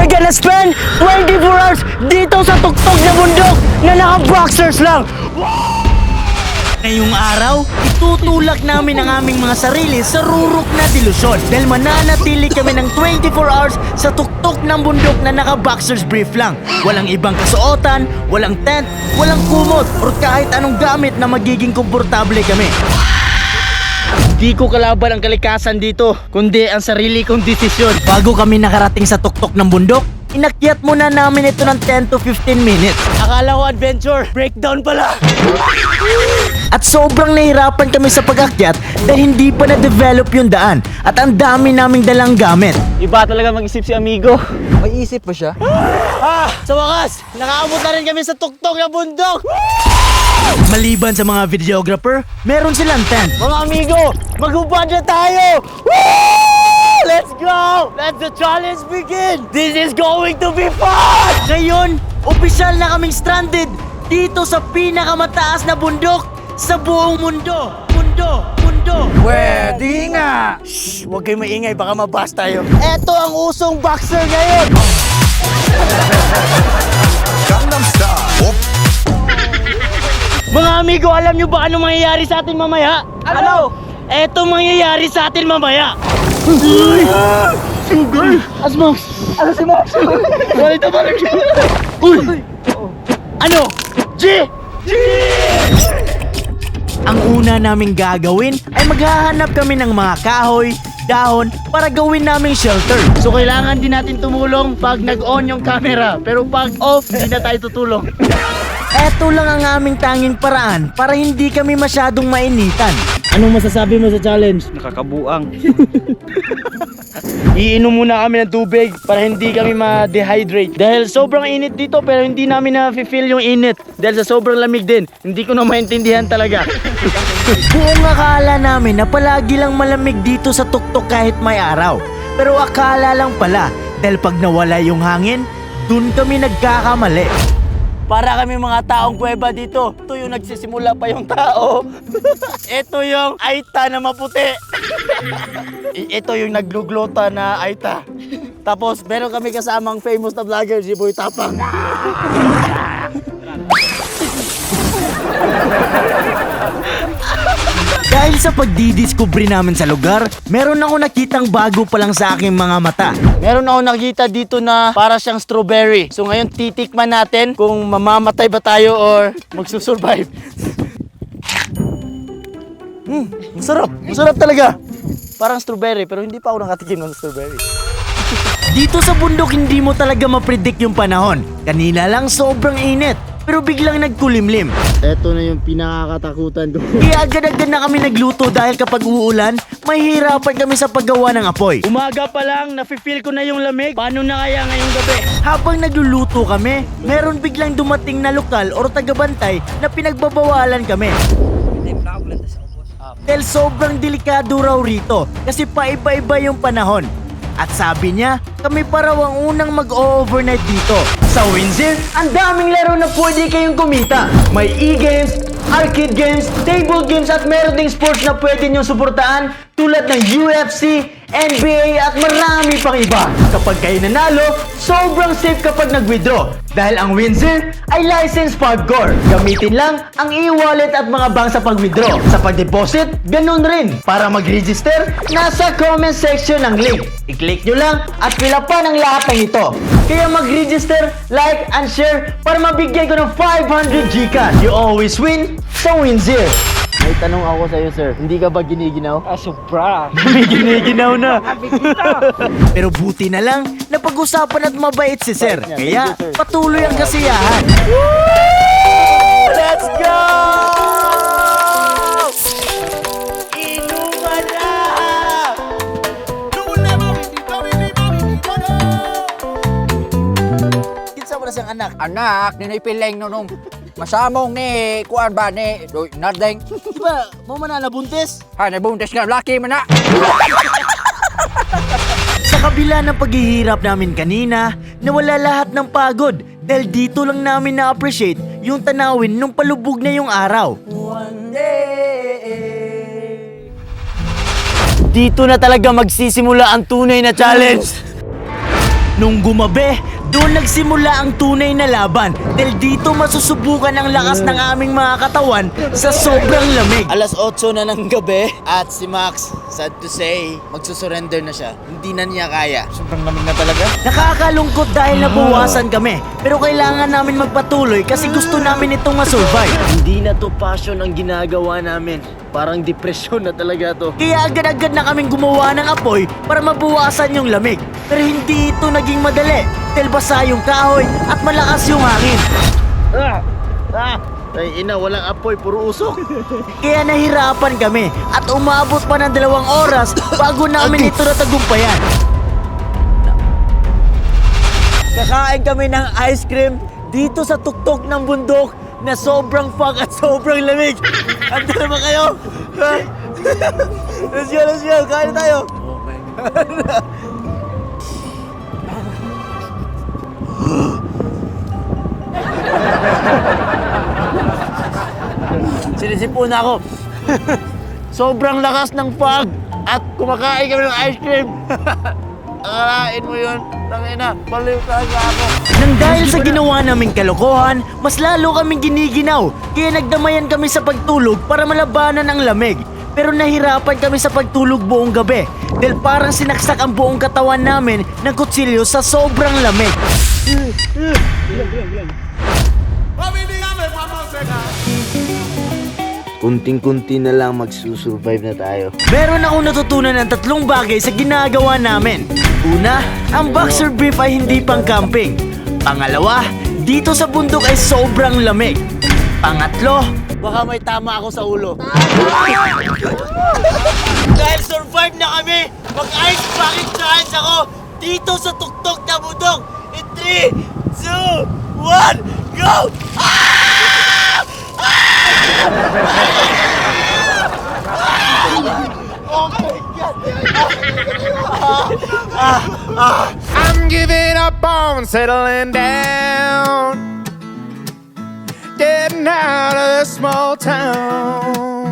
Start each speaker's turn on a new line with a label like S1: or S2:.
S1: We're gonna spend 24 hours dito sa tuktok na bundok na naka-boxers lang. Ngayong araw, itutulak namin ang aming mga sarili sa rurok na delusyon dahil mananatili kami ng 24 hours sa tuktok ng bundok na naka-boxers brief lang. Walang ibang kasuotan, walang tent, walang kumot, or kahit anong gamit na magiging komportable kami. Di ko kalaban ang kalikasan dito, kundi ang sarili kong desisyon. Bago kami nakarating sa tuktok ng bundok, inakyat muna namin ito ng 10 to 15 minutes. Akala ko adventure, breakdown pala. At sobrang nahirapan kami sa pag-akyat dahil hindi pa na-develop yung daan at ang dami naming dalang gamit.
S2: Iba talaga mag-isip si amigo.
S3: May isip pa siya?
S1: Ah! Sa wakas, nakaabot na rin kami sa tuktok na bundok! Maliban sa mga videographer, meron silang tent. Mga amigo, na tayo! Woo! Let's go! Let the challenge begin! This is going to be fun! Ngayon, opisyal na kaming stranded dito sa pinakamataas na bundok sa buong mundo. Mundo! Mundo!
S3: Pwede nga!
S1: Shh! Huwag kayo maingay, baka mabas tayo. Eto ang usong boxer ngayon! Mga amigo, alam nyo ba ano mangyayari sa atin mamaya? Ano? Eto mangyayari sa atin mamaya. Uy! Sugar! Asmax! Ano si Max? Wala ito ba Uy! Ano? G! G! Ang una naming gagawin ay maghahanap kami ng mga kahoy, dahon para gawin naming shelter. So kailangan din natin tumulong pag nag-on yung camera. Pero pag off, hindi na tayo tutulong. Eto lang ang aming tanging paraan para hindi kami masyadong mainitan. Anong masasabi mo sa challenge?
S2: Nakakabuang.
S1: Iinom muna kami ng tubig para hindi kami ma-dehydrate. Dahil sobrang init dito pero hindi namin na-feel yung init. Dahil sa sobrang lamig din. Hindi ko na maintindihan talaga. Buong akala namin na palagi lang malamig dito sa tuktok kahit may araw. Pero akala lang pala. Dahil pag nawala yung hangin, dun kami nagkakamali. Para kami mga taong kuweba dito. Ito yung nagsisimula pa yung tao. Ito yung aita na maputi. Ito yung nagluglota na aita. Tapos meron kami kasamang famous na vlogger, si Boy Tapang. Dahil sa pagdidiscovery namin sa lugar, meron ako nakitang bago pa lang sa aking mga mata. Meron ako nakita dito na para siyang strawberry. So ngayon titikman natin kung mamamatay ba tayo or magsusurvive. Hmm, masarap. Masarap talaga. Parang strawberry pero hindi pa ako nakatikim ng strawberry. Dito sa bundok hindi mo talaga mapredict yung panahon. Kanina lang sobrang init. Pero biglang nagkulimlim. Ito na yung pinakakatakutan ko. Kaya agad-agad na kami nagluto dahil kapag uulan, mahihirapan kami sa paggawa ng apoy. Umaga pa lang, nafe-feel ko na yung lamig. Paano na kaya ngayong gabi? Habang nagluluto kami, meron biglang dumating na lokal or tagabantay na pinagbabawalan kami. Dahil sobrang delikado raw rito kasi paiba-iba yung panahon. At sabi niya, kami pa raw ang unang mag-overnight dito. Sa Windsor, ang daming laro na pwede kayong kumita. May e-games, arcade games, table games at meron ding sports na pwede niyong suportahan tulad ng UFC, NBA at marami pang iba. Kapag kayo nanalo, sobrang safe kapag nag-withdraw dahil ang Windsor ay licensed Pagcor. Gamitin lang ang e-wallet at mga bank sa pag-withdraw. Sa pag-deposit, ganun rin. Para mag-register, nasa comment section ng link. I-click nyo lang at pila pa ng lahat ng ito. Kaya mag-register, like, and share para mabigyan ko ng 500 Gcash. You always win sa Windsor. May tanong ako sa'yo, sir. Hindi ka ba giniginaw?
S2: Ah, sobra.
S1: May giniginaw na. Pero buti na lang, napag-usapan at mabait si Sir. Kaya patuloy ang kasiyahan. Let's go! Kinsa mo na siyang anak?
S3: Anak, ninipileng no nung masamong ni kuan ba ni do nardeng.
S1: Di ba, mo man na nabuntis?
S3: Ha, nabuntis nga laki man na.
S1: Sa kabila ng paghihirap namin kanina, nawala lahat ng pagod dahil dito lang namin na-appreciate yung tanawin nung palubog na yung araw. One day. Dito na talaga magsisimula ang tunay na challenge. Nung gumabi, doon nagsimula ang tunay na laban dahil dito masusubukan ang lakas ng aming mga katawan sa sobrang lamig.
S4: Alas 8 na ng gabi at si Max, sad to say, magsusurrender na siya. Hindi na niya kaya.
S3: Sobrang lamig na talaga.
S1: Nakakalungkot dahil nabawasan kami pero kailangan namin magpatuloy kasi gusto namin itong masurvive.
S5: Hindi na to passion ang ginagawa namin. Parang depression na talaga to.
S1: Kaya agad-agad na kaming gumawa ng apoy para mabawasan yung lamig. Pero hindi ito naging madali dahil basa yung kahoy at malakas yung hangin.
S5: Ah! Ah! Ay, ina, walang apoy, puro usok.
S1: Kaya nahirapan kami at umabot pa ng dalawang oras bago namin ito natagumpayan. Kakain kami ng ice cream dito sa tuktok ng bundok na sobrang fog at sobrang lamig. Ando na ba kayo? Let's go, let's go. Kain tayo. Sinisipo na ako. Sobrang lakas ng fog at kumakain kami ng ice cream. Akalain mo yun. Tangina, baliw talaga ako. Nang dahil sa ginawa naming kalokohan, mas lalo kaming giniginaw. Kaya nagdamayan kami sa pagtulog para malabanan ang lamig. Pero nahirapan kami sa pagtulog buong gabi dahil parang sinaksak ang buong katawan namin ng kutsilyo sa sobrang lamig.
S5: Kunting-kunti na lang magsusurvive na tayo.
S1: Meron akong natutunan ng tatlong bagay sa ginagawa namin. Una, ang boxer brief ay hindi pang camping. Pangalawa, dito sa bundok ay sobrang lamig. Pangatlo, baka may tama ako sa ulo. Dahil survive na kami, mag-ice bucket challenge ako dito sa tuktok na bundok. In 3, 2, 1, go!
S6: I'm giving up on settling down, getting out of this small town.